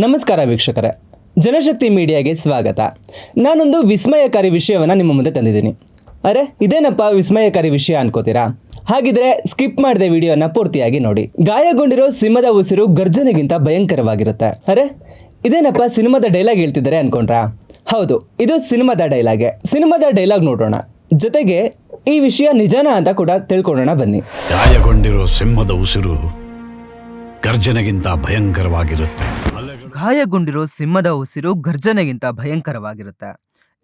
ನಮಸ್ಕಾರ ವೀಕ್ಷಕರೇ. ಜನಶಕ್ತಿ ಮೀಡಿಯಾಗೆ ಸ್ವಾಗತ. ನಾನೊಂದು ವಿಸ್ಮಯಕಾರಿ ವಿಷಯವನ್ನು ನಿಮ್ಮ ಮುಂದೆ ತಂದಿದ್ದೀನಿ. ಅರೆ, ಇದೇನಪ್ಪ ವಿಸ್ಮಯಕಾರಿ ವಿಷಯ ಅನ್ಕೋತೀರಾ? ಹಾಗಿದ್ರೆ ಸ್ಕಿಪ್ ಮಾಡಿದೆ ವಿಡಿಯೋನ ಪೂರ್ತಿಯಾಗಿ ನೋಡಿ. ಗಾಯಗೊಂಡಿರೋ ಸಿಂಹದ ಉಸಿರು ಗರ್ಜನೆಗಿಂತ ಭಯಂಕರವಾಗಿರುತ್ತೆ. ಅರೆ, ಇದೇನಪ್ಪ ಸಿನಿಮಾದ ಡೈಲಾಗ್ ಹೇಳ್ತಿದ್ದಾರೆ ಅನ್ಕೊಂಡ್ರಾ? ಹೌದು, ಇದು ಸಿನಿಮಾದ ಡೈಲಾಗೆ. ಸಿನಿಮಾದ ಡೈಲಾಗ್ ನೋಡೋಣ. ಜೊತೆಗೆ ಈ ವಿಷಯ ನಿಜಾನ ಅಂತ ಕೂಡ ತಿಳ್ಕೊಳ್ಳೋಣ ಬನ್ನಿ. ಗಾಯಗೊಂಡಿರೋ ಸಿಂಹದ ಉಸಿರು ಗರ್ಜನೆಗಿಂತ ಭಯಂಕರವಾಗಿರುತ್ತೆ. ಗಾಯಗೊಂಡಿರೋ ಸಿಂಹದ ಉಸಿರು ಗರ್ಜನೆಗಿಂತ ಭಯಂಕರವಾಗಿರುತ್ತೆ.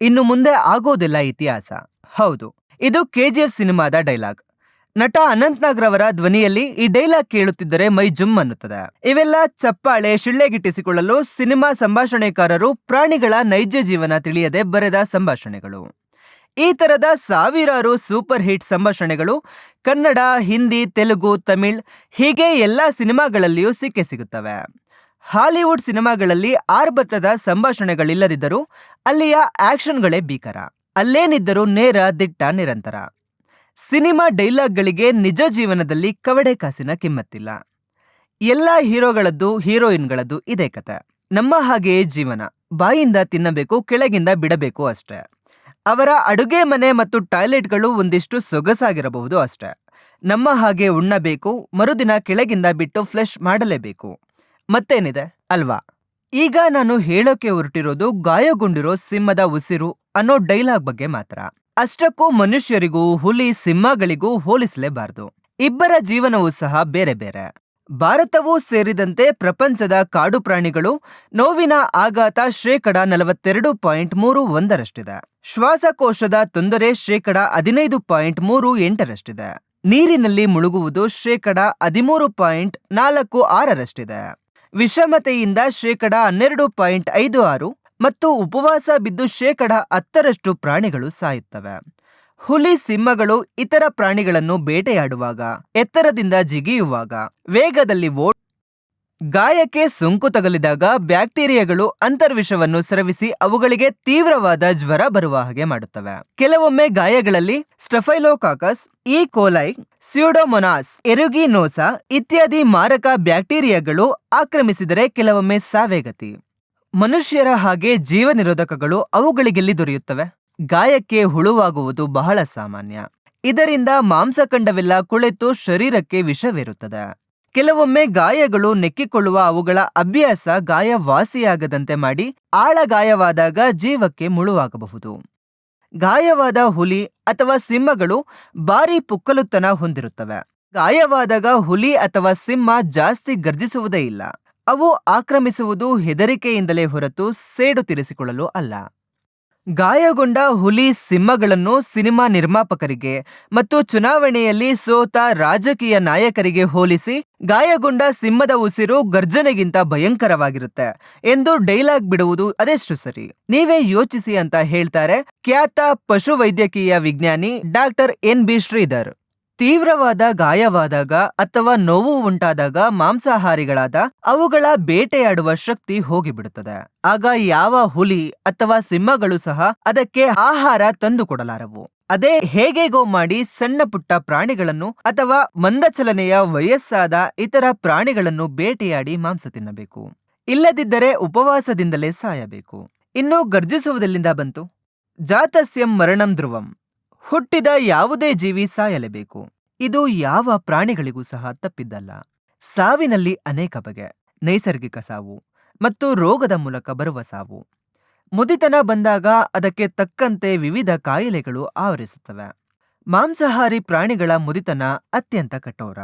ಇನ್ನು ಮುಂದೆ ಆಗೋದಿಲ್ಲ ಇತಿಹಾಸ. ಹೌದು, ಇದು ಕೆಜಿಎಫ್ ಸಿನಿಮಾದ ಡೈಲಾಗ್. ನಟ ಅನಂತ್ ನಾಗ್ ರವರ ಧ್ವನಿಯಲ್ಲಿ ಈ ಡೈಲಾಗ್ ಕೇಳುತ್ತಿದ್ದರೆ ಮೈ ಜುಮ್ ಅನ್ನುತ್ತದೆ. ಇವೆಲ್ಲ ಚಪ್ಪಾಳೆ ಶಿಳ್ಳೆಗಿಟ್ಟಿಸಿಕೊಳ್ಳಲು ಸಿನಿಮಾ ಸಂಭಾಷಣೆಕಾರರು ಪ್ರಾಣಿಗಳ ನೈಜ ಜೀವನ ತಿಳಿಯದೆ ಬರೆದ ಸಂಭಾಷಣೆಗಳು. ಈ ತರದ ಸಾವಿರಾರು ಸೂಪರ್ ಹಿಟ್ ಸಂಭಾಷಣೆಗಳು ಕನ್ನಡ, ಹಿಂದಿ, ತೆಲುಗು, ತಮಿಳ್ ಹೀಗೆ ಎಲ್ಲಾ ಸಿನಿಮಾಗಳಲ್ಲಿಯೂ ಸಿಕ್ಕೇ ಸಿಗುತ್ತವೆ. ಹಾಲಿವುಡ್ ಸಿನಿಮಾಗಳಲ್ಲಿ ಆರ್ಭಟದ ಸಂಭಾಷಣೆಗಳಿಲ್ಲದಿದ್ದರೂ ಅಲ್ಲಿಯ ಆಕ್ಷನ್ಗಳೇ ಭೀಕರ. ಅಲ್ಲೇನಿದ್ದರೂ ನೇರ ದಿಟ್ಟ ನಿರಂತರ. ಸಿನಿಮಾ ಡೈಲಾಗ್ಗಳಿಗೆ ನಿಜ ಜೀವನದಲ್ಲಿ ಕವಡೆ ಕಾಸಿನ ಕಿಮ್ಮತ್ತಿಲ್ಲ. ಎಲ್ಲ ಹೀರೋಗಳದ್ದು ಹೀರೋಯಿನ್ಗಳದ್ದು ಇದೇ ಕತೆ. ನಮ್ಮ ಹಾಗೆಯೇ ಜೀವನ. ಬಾಯಿಂದ ತಿನ್ನಬೇಕು, ಕೆಳಗಿಂದ ಬಿಡಬೇಕು ಅಷ್ಟೇ. ಅವರ ಅಡುಗೆ ಮನೆ ಮತ್ತು ಟಾಯ್ಲೆಟ್ಗಳು ಒಂದಿಷ್ಟು ಸೊಗಸಾಗಿರಬಹುದು ಅಷ್ಟೇ. ನಮ್ಮ ಹಾಗೆ ಉಣ್ಣಬೇಕು, ಮರುದಿನ ಕೆಳಗಿಂದ ಬಿಟ್ಟು ಫ್ಲೆಶ್ ಮಾಡಲೇಬೇಕು. ಮತ್ತೇನಿದೆ? ಅಲ್ವಾ? ಈಗ ನಾನು ಹೇಳೋಕೆ ಹೊರಟಿರೋದು ಗಾಯಗೊಂಡಿರೋ ಸಿಂಹದ ಉಸಿರು ಅನ್ನೋ ಡೈಲಾಗ್ ಬಗ್ಗೆ ಮಾತ್ರ. ಅಷ್ಟಕ್ಕೂ ಮನುಷ್ಯರಿಗೂ, ಹುಲಿ ಸಿಂಹಗಳಿಗೂ ಹೋಲಿಸಲೇಬಾರದು. ಇಬ್ಬರ ಜೀವನವೂ ಸಹ ಬೇರೆ ಬೇರೆ. ಭಾರತವೂ ಸೇರಿದಂತೆ ಪ್ರಪಂಚದ ಕಾಡು ಪ್ರಾಣಿಗಳು ನೋವಿನ ಆಘಾತ ಶೇಕಡ ನಲವತ್ತೆರಡು ಪಾಯಿಂಟ್ ಮೂರು ಒಂದರಷ್ಟಿದೆ. ಶ್ವಾಸಕೋಶದ ತೊಂದರೆ ಶೇಕಡ ಹದಿನೈದು ಪಾಯಿಂಟ್ ಮೂರು ಎಂಟರಷ್ಟಿದೆ. ನೀರಿನಲ್ಲಿ ಮುಳುಗುವುದು ಶೇಕಡ ಹದಿಮೂರು ಪಾಯಿಂಟ್ ನಾಲ್ಕು ಆರರಷ್ಟಿದೆ. ವಿಷಮತೆಯಿಂದ ಶೇಕಡ ಹನ್ನೆರಡು ಪಾಯಿಂಟ್ ಐದು ಆರು ಮತ್ತು ಉಪವಾಸ ಬಿದ್ದು ಶೇಕಡ ಹತ್ತರಷ್ಟು ಪ್ರಾಣಿಗಳು ಸಾಯುತ್ತವೆ. ಹುಲಿ ಸಿಂಹಗಳು ಇತರ ಪ್ರಾಣಿಗಳನ್ನು ಬೇಟೆಯಾಡುವಾಗ, ಎತ್ತರದಿಂದ ಜಿಗಿಯುವಾಗ, ವೇಗದಲ್ಲಿ ಓ ಗಾಯಕ್ಕೆ ಸೋಂಕು ತಗಲಿದಾಗ ಬ್ಯಾಕ್ಟೀರಿಯಾಗಳು ಅಂತರ್ವಿಷವನ್ನು ಸ್ರವಿಸಿ ಅವುಗಳಿಗೆ ತೀವ್ರವಾದ ಜ್ವರ ಬರುವ ಹಾಗೆ ಮಾಡುತ್ತವೆ. ಕೆಲವೊಮ್ಮೆ ಗಾಯಗಳಲ್ಲಿ ಸ್ಟಫೈಲೋಕಾಕಸ್ ಈ ಕೋಲೈ ಸ್ಯೂಡೋಮೊನಾಸ್ ಎರುಗಿನೋಸಾ ಇತ್ಯಾದಿ ಮಾರಕ ಬ್ಯಾಕ್ಟೀರಿಯಾಗಳು ಆಕ್ರಮಿಸಿದರೆ ಕೆಲವೊಮ್ಮೆ ಸಾವೇಗತಿ ಮನುಷ್ಯರ ಹಾಗೆ ಜೀವನಿರೋಧಕಗಳು ಅವುಗಳಿಗೆಲ್ಲಿ ದೊರೆಯುತ್ತವೆ? ಗಾಯಕ್ಕೆ ಹುಳುವಾಗುವುದು ಬಹಳ ಸಾಮಾನ್ಯ. ಇದರಿಂದ ಮಾಂಸಖಂಡವೆಲ್ಲ ಕುಳಿತು ಶರೀರಕ್ಕೆ ವಿಷವೇರುತ್ತದೆ. ಕೆಲವೊಮ್ಮೆ ಗಾಯಗಳು ನೆಕ್ಕಿಕೊಳ್ಳುವ ಅವುಗಳ ಅಭ್ಯಾಸ ಗಾಯ ವಾಸಿಯಾಗದಂತೆ ಮಾಡಿ ಆಳ ಗಾಯವಾದಾಗ ಜೀವಕ್ಕೆ ಮುಳುವಾಗಬಹುದು. ಗಾಯವಾದ ಹುಲಿ ಅಥವಾ ಸಿಂಹಗಳು ಭಾರಿ ಪುಕ್ಕಲುತನ ಹೊಂದಿರುತ್ತವೆ. ಗಾಯವಾದಾಗ ಹುಲಿ ಅಥವಾ ಸಿಂಹ ಜಾಸ್ತಿ ಗರ್ಜಿಸುವುದೇ ಇಲ್ಲ. ಅವು ಆಕ್ರಮಿಸುವುದು ಹೆದರಿಕೆಯಿಂದಲೇ ಹೊರತು ಸೇಡು ತೀರಿಸಿಕೊಳ್ಳಲು ಅಲ್ಲ. ಗಾಯಗೊಂಡ ಹುಲಿ ಸಿಂಹಗಳನ್ನು ಸಿನಿಮಾ ನಿರ್ಮಾಪಕರಿಗೆ ಮತ್ತು ಚುನಾವಣೆಯಲ್ಲಿ ಸೋತ ರಾಜಕೀಯ ನಾಯಕರಿಗೆ ಹೋಲಿಸಿ ಗಾಯಗೊಂಡ ಸಿಂಹದ ಉಸಿರು ಗರ್ಜನೆಗಿಂತ ಭಯಂಕರವಾಗಿರುತ್ತೆ ಎಂದು ಡೈಲಾಗ್ ಬಿಡುವುದು ಅದೆಷ್ಟು ಸರಿ? ನೀವೇ ಯೋಚಿಸಿ ಅಂತ ಹೇಳ್ತಾರೆ ಖ್ಯಾತ ಪಶುವೈದ್ಯಕೀಯ ವಿಜ್ಞಾನಿ ಡಾಕ್ಟರ್ ಎನ್ ಬಿ ಶ್ರೀಧರ್. ತೀವ್ರವಾದ ಗಾಯವಾದಾಗ ಅಥವಾ ನೋವು ಉಂಟಾದಾಗ ಮಾಂಸಾಹಾರಿಗಳಾದ ಅವುಗಳ ಬೇಟೆಯಾಡುವ ಶಕ್ತಿ ಹೋಗಿಬಿಡುತ್ತದೆ. ಆಗ ಯಾವ ಹುಲಿ ಅಥವಾ ಸಿಂಹಗಳು ಸಹ ಅದಕ್ಕೆ ಆಹಾರ ತಂದು ಕೊಡಲಾರವು ಅದೇ ಹೇಗೆಗೋ ಮಾಡಿ ಸಣ್ಣ ಪುಟ್ಟ ಪ್ರಾಣಿಗಳನ್ನು ಅಥವಾ ಮಂದಚಲನೆಯ ವಯಸ್ಸಾದ ಇತರ ಪ್ರಾಣಿಗಳನ್ನು ಬೇಟೆಯಾಡಿ ಮಾಂಸ ತಿನ್ನಬೇಕು. ಇಲ್ಲದಿದ್ದರೆ ಉಪವಾಸದಿಂದಲೇ ಸಾಯಬೇಕು. ಇನ್ನು ಗರ್ಜಿಸುವುದಲ್ಲಿಂದ ಬಂತು? ಜಾತಸ್ಯಂ ಮರಣಂ ಧ್ರುವಂ. ಹುಟ್ಟಿದ ಯಾವುದೇ ಜೀವಿ ಸಾಯಲೇಬೇಕು. ಇದು ಯಾವ ಪ್ರಾಣಿಗಳಿಗೂ ಸಹ ತಪ್ಪಿದ್ದಲ್ಲ. ಸಾವಿನಲ್ಲಿ ಅನೇಕ ಬಗೆ. ನೈಸರ್ಗಿಕ ಸಾವು ಮತ್ತು ರೋಗದ ಮೂಲಕ ಬರುವ ಸಾವು. ಮುದಿತನ ಬಂದಾಗ ಅದಕ್ಕೆ ತಕ್ಕಂತೆ ವಿವಿಧ ಕಾಯಿಲೆಗಳು ಆವರಿಸುತ್ತವೆ. ಮಾಂಸಾಹಾರಿ ಪ್ರಾಣಿಗಳ ಮುದಿತನ ಅತ್ಯಂತ ಕಠೋರ.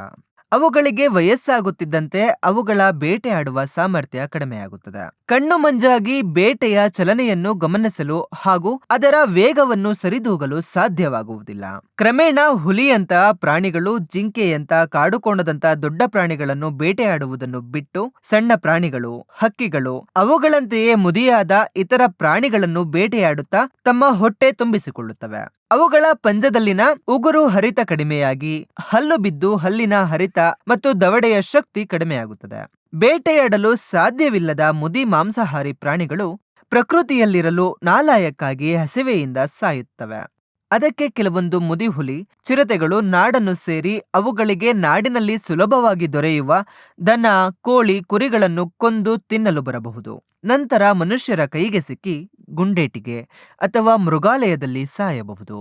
ಅವುಗಳಿಗೆ ವಯಸ್ಸಾಗುತ್ತಿದ್ದಂತೆ ಅವುಗಳ ಬೇಟೆಯಾಡುವ ಸಾಮರ್ಥ್ಯ ಕಡಿಮೆಯಾಗುತ್ತದೆ. ಕಣ್ಣು ಮಂಜಾಗಿ ಬೇಟೆಯ ಚಲನೆಯನ್ನು ಗಮನಿಸಲು ಹಾಗೂ ಅದರ ವೇಗವನ್ನು ಸರಿದೂಗಲು ಸಾಧ್ಯವಾಗುವುದಿಲ್ಲ. ಕ್ರಮೇಣ ಹುಲಿಯಂತ ಪ್ರಾಣಿಗಳು ಜಿಂಕೆಯಂತ ಕಾಡುಕೋಣದಂತ ದೊಡ್ಡ ಪ್ರಾಣಿಗಳನ್ನು ಬೇಟೆಯಾಡುವುದನ್ನು ಬಿಟ್ಟು ಸಣ್ಣ ಪ್ರಾಣಿಗಳು, ಹಕ್ಕಿಗಳು, ಅವುಗಳಂತೆಯೇ ಮುದಿಯಾದ ಇತರ ಪ್ರಾಣಿಗಳನ್ನು ಬೇಟೆಯಾಡುತ್ತಾ ತಮ್ಮ ಹೊಟ್ಟೆ ತುಂಬಿಸಿಕೊಳ್ಳುತ್ತವೆ. ಅವುಗಳ ಪಂಜದಲ್ಲಿನ ಉಗುರು ಹರಿತ ಕಡಿಮೆಯಾಗಿ, ಹಲ್ಲು ಬಿದ್ದು ಹಲ್ಲಿನ ಹರಿತ ಮತ್ತು ದವಡೆಯ ಶಕ್ತಿ ಕಡಿಮೆಯಾಗುತ್ತದೆ. ಬೇಟೆಯಾಡಲು ಸಾಧ್ಯವಿಲ್ಲದ ಮುದಿ ಮಾಂಸಾಹಾರಿ ಪ್ರಾಣಿಗಳು ಪ್ರಕೃತಿಯಲ್ಲಿರಲು ನಾಲಾಯಕ್ಕಾಗಿ ಹಸಿವೆಯಿಂದ ಸಾಯುತ್ತವೆ. ಅದಕ್ಕೆ ಕೆಲವೊಂದು ಮುದಿಹುಲಿ, ಚಿರತೆಗಳು, ನಾಡನ್ನು ಸೇರಿ ಅವುಗಳಿಗೆ ನಾಡಿನಲ್ಲಿ ಸುಲಭವಾಗಿ ದೊರೆಯುವ ದನ, ಕೋಳಿ, ಕುರಿಗಳನ್ನು ಕೊಂದು ತಿನ್ನಲು ಬರಬಹುದು. ನಂತರ ಮನುಷ್ಯರ ಕೈಗೆ ಸಿಕ್ಕಿ ಗುಂಡೇಟಿಗೆ ಅಥವಾ ಮೃಗಾಲಯದಲ್ಲಿ ಸಾಯಬಹುದು.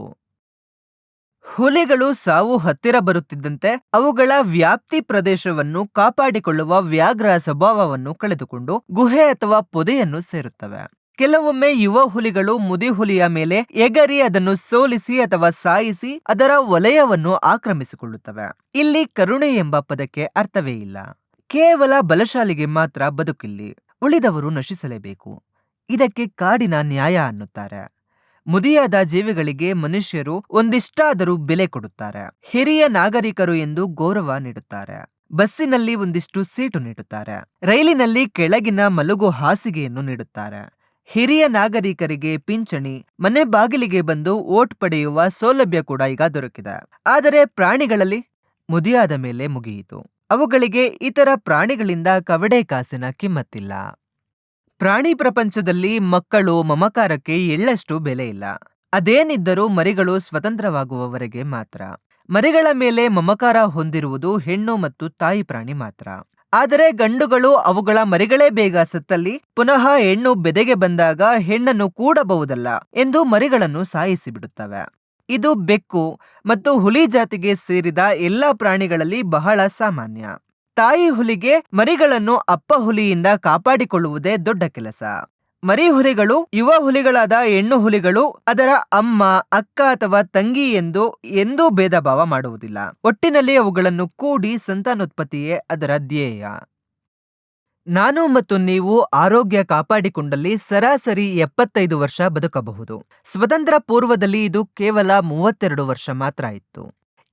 ಹುಲಿಗಳು ಸಾವು ಹತ್ತಿರ ಬರುತ್ತಿದ್ದಂತೆ ಅವುಗಳ ವ್ಯಾಪ್ತಿ ಪ್ರದೇಶವನ್ನು ಕಾಪಾಡಿಕೊಳ್ಳುವ ವ್ಯಾಘ್ರ ಸ್ವಭಾವವನ್ನು ಕಳೆದುಕೊಂಡು ಗುಹೆ ಅಥವಾ ಪೊದೆಯನ್ನು ಸೇರುತ್ತವೆ. ಕೆಲವೊಮ್ಮೆ ಯುವ ಹುಲಿಗಳು ಮುದಿ ಹುಲಿಯ ಮೇಲೆ ಎಗರಿ ಅದನ್ನು ಸೋಲಿಸಿ ಅಥವಾ ಸಾಯಿಸಿ ಅದರ ವಲಯವನ್ನು ಆಕ್ರಮಿಸಿಕೊಳ್ಳುತ್ತವೆ. ಇಲ್ಲಿ ಕರುಣೆ ಎಂಬ ಪದಕ್ಕೆ ಅರ್ಥವೇ ಇಲ್ಲ. ಕೇವಲ ಬಲಶಾಲಿಗೆ ಮಾತ್ರ ಬದುಕಿಲ್ಲಿ, ಉಳಿದವರು ನಶಿಸಲೇಬೇಕು. ಇದಕ್ಕೆ ಕಾಡಿನ ನ್ಯಾಯ ಅನ್ನುತ್ತಾರೆ. ಮುದಿಯಾದ ಜೀವಿಗಳಿಗೆ ಮನುಷ್ಯರು ಒಂದಿಷ್ಟಾದರೂ ಬೆಲೆ ಕೊಡುತ್ತಾರೆ. ಹಿರಿಯ ನಾಗರಿಕರು ಎಂದು ಗೌರವ ನೀಡುತ್ತಾರೆ. ಬಸ್ಸಿನಲ್ಲಿ ಒಂದಿಷ್ಟು ಸೀಟು ನೀಡುತ್ತಾರೆ. ರೈಲಿನಲ್ಲಿ ಕೆಳಗಿನ ಮಲಗು ಹಾಸಿಗೆಯನ್ನು ನೀಡುತ್ತಾರೆ. ಹಿರಿಯ ನಾಗರಿಕರಿಗೆ ಪಿಂಚಣಿ, ಮನೆ ಬಾಗಿಲಿಗೆ ಬಂದು ಓಟ್ ಪಡೆಯುವ ಸೌಲಭ್ಯ ಕೂಡ ಈಗ ದೊರಕಿದೆ. ಆದರೆ ಪ್ರಾಣಿಗಳಲ್ಲಿ? ಮುದಿಯಾದ ಮೇಲೆ ಮುಗಿಯಿತು. ಅವುಗಳಿಗೆ ಇತರ ಪ್ರಾಣಿಗಳಿಂದ ಕವಡೆ ಕಾಸಿನ ಕಿಮ್ಮತ್ತಿಲ್ಲ. ಪ್ರಾಣಿ ಪ್ರಪಂಚದಲ್ಲಿ ಮಕ್ಕಳು ಮಮಕಾರಕ್ಕೆ ಎಳ್ಳಷ್ಟು ಬೆಲೆ ಇಲ್ಲ. ಅದೇನಿದ್ದರೂ ಮರಿಗಳು ಸ್ವತಂತ್ರವಾಗುವವರೆಗೆ ಮಾತ್ರ. ಮರಿಗಳ ಮೇಲೆ ಮಮಕಾರ ಹೊಂದಿರುವುದು ಹೆಣ್ಣು ಮತ್ತು ತಾಯಿ ಪ್ರಾಣಿ ಮಾತ್ರ. ಆದರೆ ಗಂಡುಗಳು ಅವುಗಳ ಮರಿಗಳೇ ಬೇಗ ಸತ್ತಲ್ಲಿ ಪುನಃ ಹೆಣ್ಣು ಬೆದೆಗೆ ಬಂದಾಗ ಹೆಣ್ಣನ್ನು ಕೂಡಬಹುದಲ್ಲ ಎಂದು ಮರಿಗಳನ್ನು ಸಾಯಿಸಿ ಬಿಡುತ್ತವೆ ಇದು ಬೆಕ್ಕು ಮತ್ತು ಹುಲಿ ಜಾತಿಗೆ ಸೇರಿದ ಎಲ್ಲಾ ಪ್ರಾಣಿಗಳಲ್ಲಿ ಬಹಳ ಸಾಮಾನ್ಯ. ತಾಯಿ ಹುಲಿಗೆ ಮರಿಗಳನ್ನು ಅಪ್ಪ ಹುಲಿಯಿಂದ ಕಾಪಾಡಿಕೊಳ್ಳುವುದೇ ದೊಡ್ಡ ಕೆಲಸ. ಮರಿ ಹುಲಿಗಳು ಯುವ ಹುಲಿಗಳಾದ ಹೆಣ್ಣು ಹುಲಿಗಳು ಅದರ ಅಮ್ಮ, ಅಕ್ಕ ಅಥವಾ ತಂಗಿ ಎಂದು ಎಂದೂ ಭೇದ ಭಾವ ಮಾಡುವುದಿಲ್ಲ. ಒಟ್ಟಿನಲ್ಲಿ ಅವುಗಳನ್ನು ಕೂಡಿ ಸಂತಾನೋತ್ಪತ್ತಿಯೇ ಅದರ ಧ್ಯೇಯ. ನಾನು ಮತ್ತು ನೀವು ಆರೋಗ್ಯ ಕಾಪಾಡಿಕೊಂಡಲ್ಲಿ ಸರಾಸರಿ ಎಪ್ಪತ್ತೈದು ವರ್ಷ ಬದುಕಬಹುದು. ಸ್ವತಂತ್ರ ಪೂರ್ವದಲ್ಲಿ ಇದು ಕೇವಲ ಮೂವತ್ತೆರಡು ವರ್ಷ ಮಾತ್ರ ಇತ್ತು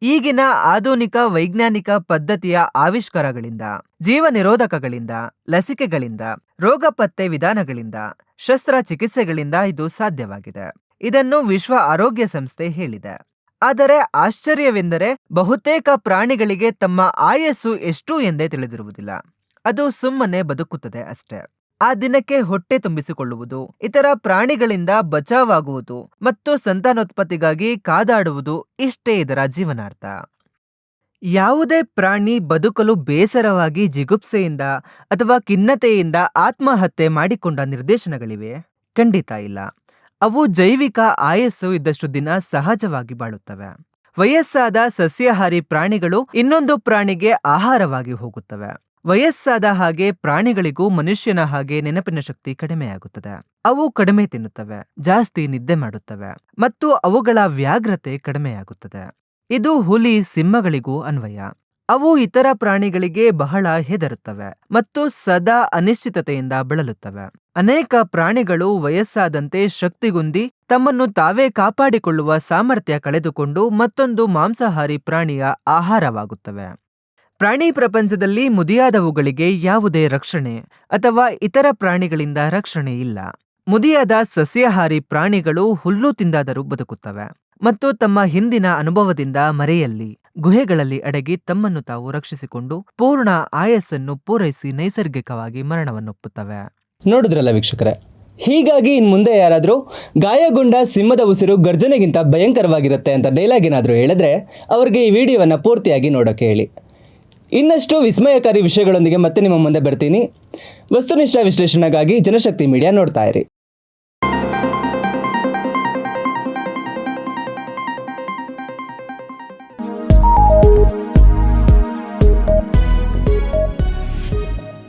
ಈಗಿನ ಆಧುನಿಕ ವೈಜ್ಞಾನಿಕ ಪದ್ಧತಿಯ ಆವಿಷ್ಕಾರಗಳಿಂದ ಜೀವ ನಿರೋಧಕಗಳಿಂದ ಲಸಿಕೆಗಳಿಂದ, ರೋಗ ಪತ್ತೆ ವಿಧಾನಗಳಿಂದ, ಶಸ್ತ್ರಚಿಕಿತ್ಸೆಗಳಿಂದ ಇದು ಸಾಧ್ಯವಾಗಿದೆ. ಇದನ್ನು ವಿಶ್ವ ಆರೋಗ್ಯ ಸಂಸ್ಥೆ ಹೇಳಿದೆ. ಆದರೆ ಆಶ್ಚರ್ಯವೆಂದರೆ ಬಹುತೇಕ ಪ್ರಾಣಿಗಳಿಗೆ ತಮ್ಮ ಆಯಸ್ಸು ಎಷ್ಟು ಎಂದೇ ತಿಳಿದಿರುವುದಿಲ್ಲ. ಅದು ಸುಮ್ಮನೆ ಬದುಕುತ್ತದೆ ಅಷ್ಟೇ. ಆ ದಿನಕ್ಕೆ ಹೊಟ್ಟೆ ತುಂಬಿಸಿಕೊಳ್ಳುವುದು, ಇತರ ಪ್ರಾಣಿಗಳಿಂದ ಬಚಾವಾಗುವುದು ಮತ್ತು ಸಂತಾನೋತ್ಪತ್ತಿಗಾಗಿ ಕಾದಾಡುವುದು ಇಷ್ಟೇ ಇದರ ಜೀವನಾರ್ಥ. ಯಾವುದೇ ಪ್ರಾಣಿ ಬದುಕಲು ಬೇಸರವಾಗಿ ಜಿಗುಪ್ಸೆಯಿಂದ ಅಥವಾ ಖಿನ್ನತೆಯಿಂದ ಆತ್ಮಹತ್ಯೆ ಮಾಡಿಕೊಂಡ ನಿರ್ದೇಶನಗಳಿವೆ. ಖಂಡಿತ ಇಲ್ಲ. ಅವು ಜೈವಿಕ ಆಯಸ್ಸು ಇದ್ದಷ್ಟು ದಿನ ಸಹಜವಾಗಿ ಬಾಳುತ್ತವೆ. ವಯಸ್ಸಾದ ಸಸ್ಯಾಹಾರಿ ಪ್ರಾಣಿಗಳು ಇನ್ನೊಂದು ಪ್ರಾಣಿಗೆ ಆಹಾರವಾಗಿ ಹೋಗುತ್ತವೆ. ವಯಸ್ಸಾದ ಹಾಗೆ ಪ್ರಾಣಿಗಳಿಗೂ ಮನುಷ್ಯನ ಹಾಗೆ ನೆನಪಿನ ಶಕ್ತಿ ಕಡಿಮೆಯಾಗುತ್ತದೆ. ಅವು ಕಡಿಮೆ ತಿನ್ನುತ್ತವೆ, ಜಾಸ್ತಿ ನಿದ್ದೆ ಮಾಡುತ್ತವೆ ಮತ್ತು ಅವುಗಳ ವ್ಯಾಘ್ರತೆ ಕಡಿಮೆಯಾಗುತ್ತದೆ. ಇದು ಹುಲಿ ಸಿಂಹಗಳಿಗೂ ಅನ್ವಯ. ಅವು ಇತರ ಪ್ರಾಣಿಗಳಿಗೆ ಬಹಳ ಹೆದರುತ್ತವೆ ಮತ್ತು ಸದಾ ಅನಿಶ್ಚಿತತೆಯಿಂದ ಬಳಲುತ್ತವೆ. ಅನೇಕ ಪ್ರಾಣಿಗಳು ವಯಸ್ಸಾದಂತೆ ಶಕ್ತಿಗುಂದಿ ತಮ್ಮನ್ನು ತಾವೇ ಕಾಪಾಡಿಕೊಳ್ಳುವ ಸಾಮರ್ಥ್ಯ ಕಳೆದುಕೊಂಡು ಮತ್ತೊಂದು ಮಾಂಸಾಹಾರಿ ಪ್ರಾಣಿಯ ಆಹಾರವಾಗುತ್ತವೆ. ಪ್ರಾಣಿ ಪ್ರಪಂಚದಲ್ಲಿ ಮುದಿಯಾದವುಗಳಿಗೆ ಯಾವುದೇ ರಕ್ಷಣೆ ಅಥವಾ ಇತರ ಪ್ರಾಣಿಗಳಿಂದ ರಕ್ಷಣೆ ಇಲ್ಲ. ಮುದಿಯಾದ ಸಸ್ಯಾಹಾರಿ ಪ್ರಾಣಿಗಳು ಹುಲ್ಲು ತಿಂದಾದರೂ ಬದುಕುತ್ತವೆ ಮತ್ತು ತಮ್ಮ ಹಿಂದಿನ ಅನುಭವದಿಂದ ಮರೆಯಲ್ಲಿ, ಗುಹೆಗಳಲ್ಲಿ ಅಡಗಿ ತಮ್ಮನ್ನು ತಾವು ರಕ್ಷಿಸಿಕೊಂಡು ಪೂರ್ಣ ಆಯಸ್ಸನ್ನು ಪೂರೈಸಿ ನೈಸರ್ಗಿಕವಾಗಿ ಮರಣವನ್ನೊಪ್ಪುತ್ತವೆ. ನೋಡಿದ್ರಲ್ಲ ವೀಕ್ಷಕರೇ, ಹೀಗಾಗಿ ಇನ್ನು ಮುಂದೆ ಯಾರಾದರೂ ಗಾಯಗೊಂಡ ಸಿಂಹದ ಉಸಿರು ಗರ್ಜನೆಗಿಂತ ಭಯಂಕರವಾಗಿರುತ್ತೆ ಅಂತ ಡೈಲಾಗ್ ಏನಾದರೂ ಹೇಳಿದ್ರೆ ಅವ್ರಿಗೆ ಈ ವಿಡಿಯೋವನ್ನು ಪೂರ್ತಿಯಾಗಿ ನೋಡೋಕೆ ಹೇಳಿ. ಇನ್ನಷ್ಟು ವಿಸ್ಮಯಕಾರಿ ವಿಷಯಗಳೊಂದಿಗೆ ಮತ್ತೆ ನಿಮ್ಮ ಮುಂದೆ ಬರ್ತೀನಿ. ವಸ್ತುನಿಷ್ಠ ವಿಶ್ಲೇಷಣೆಗಾಗಿ ಜನಶಕ್ತಿ ಮೀಡಿಯಾ ನೋಡ್ತಾ ಇರಿ.